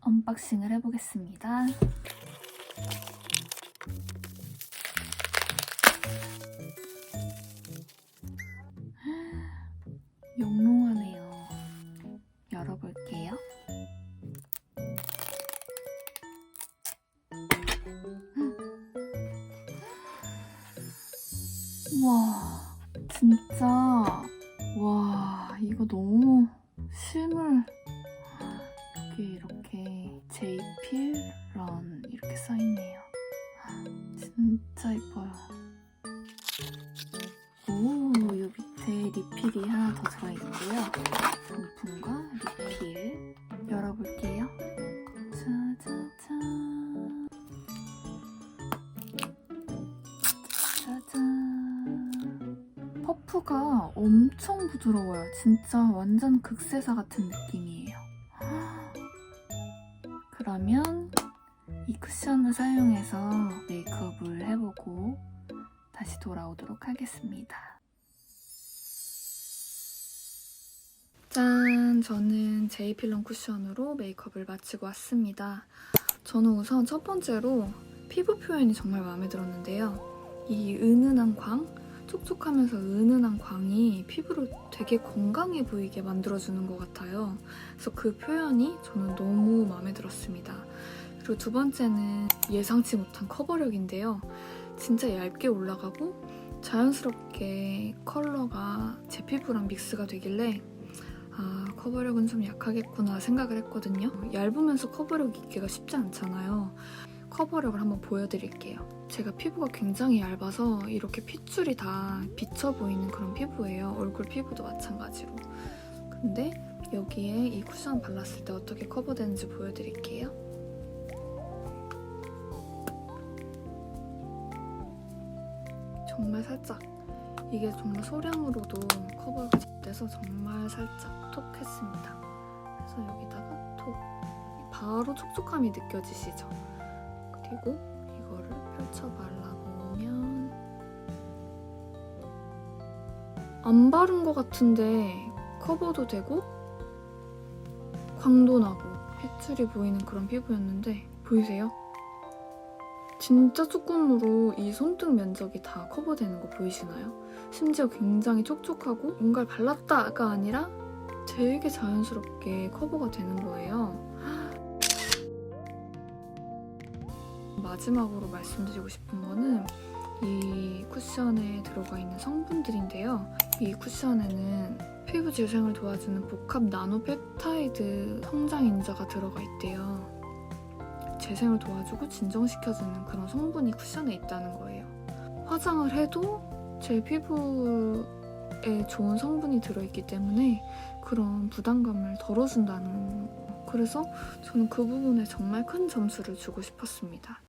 언박싱을 해보겠습니다. 영롱하네요. 열어볼게요. 와, 진짜. 와, 이거 너무 실물. 리필이 하나 더 들어있고요. 본품과 리필 열어볼게요. 짜자잔. 짜잔. 퍼프가 엄청 부드러워요. 진짜 완전 극세사 같은 느낌이에요. 그러면 이 쿠션을 사용해서 메이크업을 해보고 다시 돌아오도록 하겠습니다. 짠! 저는 제이필런 쿠션으로 메이크업을 마치고 왔습니다. 저는 우선 첫 번째로 피부 표현이 정말 마음에 들었는데요. 이 은은한 광, 촉촉하면서 은은한 광이 피부를 되게 건강해 보이게 만들어주는 것 같아요. 그래서 그 표현이 저는 너무 마음에 들었습니다. 그리고 두 번째는 예상치 못한 커버력인데요. 진짜 얇게 올라가고 자연스럽게 컬러가 제 피부랑 믹스가 되길래 아, 커버력은 좀 약하겠구나 생각을 했거든요. 얇으면서 커버력 있기가 쉽지 않잖아요. 커버력을 한번 보여드릴게요. 제가 피부가 굉장히 얇아서 이렇게 핏줄이 다 비쳐 보이는 그런 피부예요. 얼굴 피부도 마찬가지로. 근데 여기에 이 쿠션 발랐을 때 어떻게 커버되는지 보여드릴게요. 정말 살짝 이게 정말 소량으로도 커버가 잘 돼서 정말 살짝 톡 했습니다. 그래서 여기다가 톡 바로 촉촉함이 느껴지시죠? 그리고 이거를 펼쳐 발라보면 안 바른 것 같은데 커버도 되고 광도 나고 핏줄이 보이는 그런 피부였는데 보이세요? 진짜 조금으로 이 손등 면적이 다 커버되는 거 보이시나요? 심지어 굉장히 촉촉하고 뭔가를 발랐다가 아니라 되게 자연스럽게 커버가 되는 거예요. 마지막으로 말씀드리고 싶은 거는 이 쿠션에 들어가 있는 성분들인데요. 이 쿠션에는 피부 재생을 도와주는 복합 나노 펩타이드 성장 인자가 들어가 있대요. 재생을 도와주고 진정시켜주는 그런 성분이 쿠션에 있다는 거예요. 화장을 해도 제 피부에 좋은 성분이 들어있기 때문에 그런 부담감을 덜어준다는 그래서 저는 그 부분에 정말 큰 점수를 주고 싶었습니다.